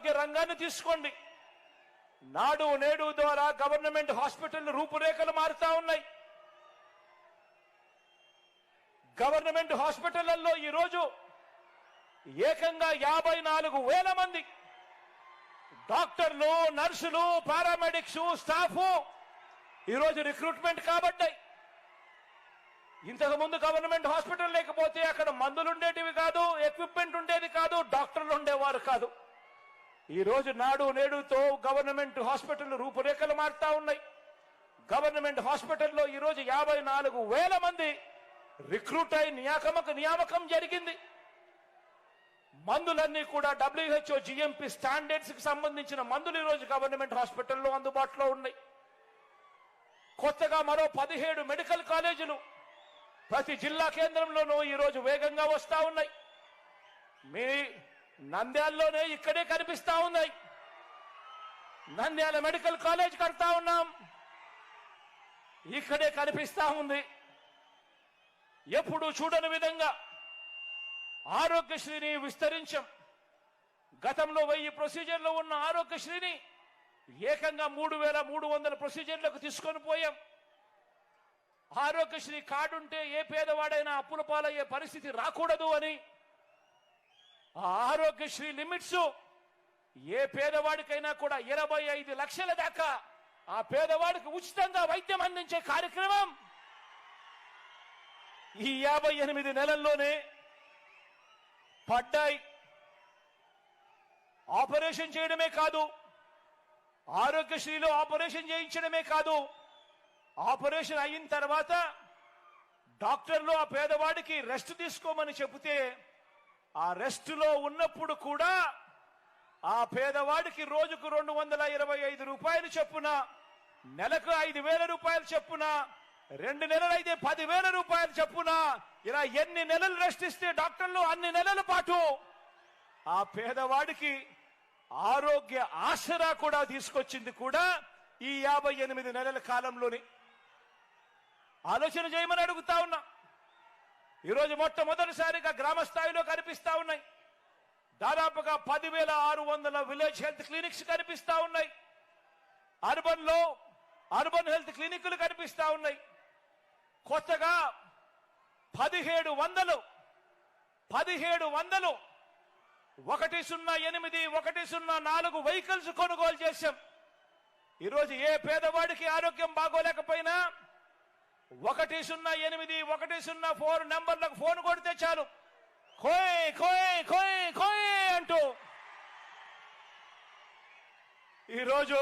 ఆరోగ్య రంగాన్ని తీసుకోండి. నాడు నేడు ద్వారా గవర్నమెంట్ హాస్పిటల్ రూపురేఖలు మారుతా ఉన్నాయి. గవర్నమెంట్ హాస్పిటళ్ళలో ఈరోజు ఏకంగా యాభై నాలుగు వేల మంది డాక్టర్లు నర్సులు పారామెడిక్స్ స్టాఫ్ ఈరోజు రిక్రూట్మెంట్ కాబట్టాయి ఇంతకుముందు గవర్నమెంట్ హాస్పిటల్ లేకపోతే అక్కడ మందులు ఉండేటివి కాదు ఎక్విప్మెంట్ ఉండేది కాదు డాక్టర్లు ఉండేవారు కాదు. ఈ రోజు నాడు నేడుతో గవర్నమెంట్ హాస్పిటల్ రూపురేఖలు మారుతా ఉన్నాయి. గవర్నమెంట్ హాస్పిటల్లో ఈరోజు యాభై నాలుగు వేల మంది రిక్రూట్ అయి నియామక నియామకం జరిగింది. మందులన్నీ కూడా డబ్ల్యూహెచ్ఓ జిఎంపి స్టాండర్డ్స్కి సంబంధించిన మందులు ఈరోజు గవర్నమెంట్ హాస్పిటల్లో అందుబాటులో ఉన్నాయి. కొత్తగా మరో పదిహేడు మెడికల్ కాలేజీలు ప్రతి జిల్లా కేంద్రంలోనూ ఈ రోజు వేగంగా వస్తా ఉన్నాయి. మీ నంద్యాలలోనే ఇక్కడే కనిపిస్తా ఉన్నాయి. నంద్యాల మెడికల్ కాలేజ్ కడతా ఉన్నాం. ఇక్కడే కనిపిస్తా ఉంది. ఎప్పుడు చూడని విధంగా ఆరోగ్యశ్రీని విస్తరించాం. గతంలో వెయ్యి ప్రొసీజర్లు ఉన్న ఆరోగ్యశ్రీని ఏకంగా మూడు వేల మూడు వందల ప్రొసీజర్లకు తీసుకొని పోయాం. ఆరోగ్యశ్రీ కార్డు ఉంటే ఏ పేదవాడైనా అప్పుల పాలయ్యే పరిస్థితి రాకూడదు అని ఆరోగ్యశ్రీ లిమిట్స్ ఏ పేదవాడికైనా కూడా ఇరవై ఐదు లక్షల దాకా ఆ పేదవాడికి ఉచితంగా వైద్యం అందించే కార్యక్రమం. ఈ యాభై ఎనిమిది నెలల్లోనే పడ్డాయి. ఆపరేషన్ చేయడమే కాదు ఆరోగ్యశ్రీలో ఆపరేషన్ చేయించడమే కాదు ఆపరేషన్ అయిన తర్వాత డాక్టర్లు ఆ పేదవాడికి రెస్ట్ తీసుకోమని చెబితే ఆ రెస్ట్లో ఉన్నప్పుడు కూడా ఆ పేదవాడికి రోజుకు రెండు వందల ఇరవై ఐదు రూపాయలు చెప్పున నెలకు ఐదు వేల రూపాయలు చెప్పున రెండు నెలలు అయితే పదివేల రూపాయలు చెప్పున ఇలా ఎన్ని నెలలు రెస్ట్ ఇస్తే డాక్టర్లు అన్ని నెలల పాటు ఆ పేదవాడికి ఆరోగ్య ఆసరా కూడా తీసుకొచ్చింది కూడా ఈ యాభై ఎనిమిది నెలల కాలంలోని. ఆలోచన చేయమని అడుగుతా ఉన్నా. ఈరోజు మొట్టమొదటిసారిగా గ్రామ స్థాయిలో కనిపిస్తా ఉన్నాయి. దాదాపుగా పదివేల ఆరు వందల విలేజ్ హెల్త్ క్లినిక్స్ కనిపిస్తా ఉన్నాయి. అర్బన్లో అర్బన్ హెల్త్ క్లినిక్లు కనిపిస్తా ఉన్నాయి. కొత్తగా పదిహేడు వందలు పదిహేడు వందలు ఒకటి సున్నా ఎనిమిది ఒకటి సున్నా నాలుగు వెహికల్స్ కొనుగోలు చేశాం. ఈరోజు ఏ పేదవాడికి ఆరోగ్యం బాగోలేకపోయినా ఒకటి సున్నా ఎనిమిది ఒకటి సున్నా ఫోర్ నెంబర్లకు ఫోన్ కొడితే చాలు. కోయ్ కోయ్ కోయ్ కోయ్ అంటూ. ఈరోజు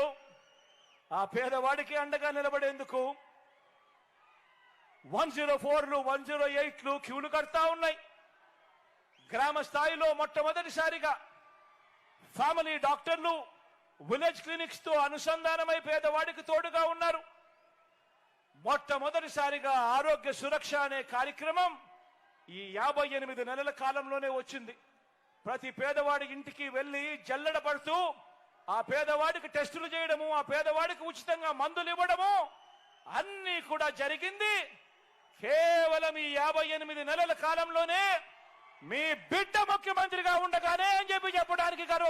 ఆ పేదవాడికి అండగా నిలబడేందుకు వన్ జీరో ఫోర్లు వన్ జీరో ఎయిట్లు క్యూలు కడతా ఉన్నాయి. గ్రామ స్థాయిలో మొట్టమొదటిసారిగా ఫ్యామిలీ డాక్టర్లు విలేజ్ క్లినిక్స్తో అనుసంధానమై పేదవాడికి తోడుగా ఉన్నారు. మొట్టమొదటిసారిగా ఆరోగ్య సురక్ష అనే కార్యక్రమం ఈ యాభై ఎనిమిది నెలల కాలంలోనే వచ్చింది. ప్రతి పేదవాడి ఇంటికి వెళ్ళి జల్లడ పడుతూ ఆ పేదవాడికి టెస్టులు చేయడము ఆ పేదవాడికి ఉచితంగా మందులు ఇవ్వడము అన్ని కూడా జరిగింది. కేవలం ఈ యాభై ఎనిమిది నెలల కాలంలోనే మీ బిడ్డ ముఖ్యమంత్రిగా ఉండగానే అని చెప్పి చెప్పడానికి గర్వ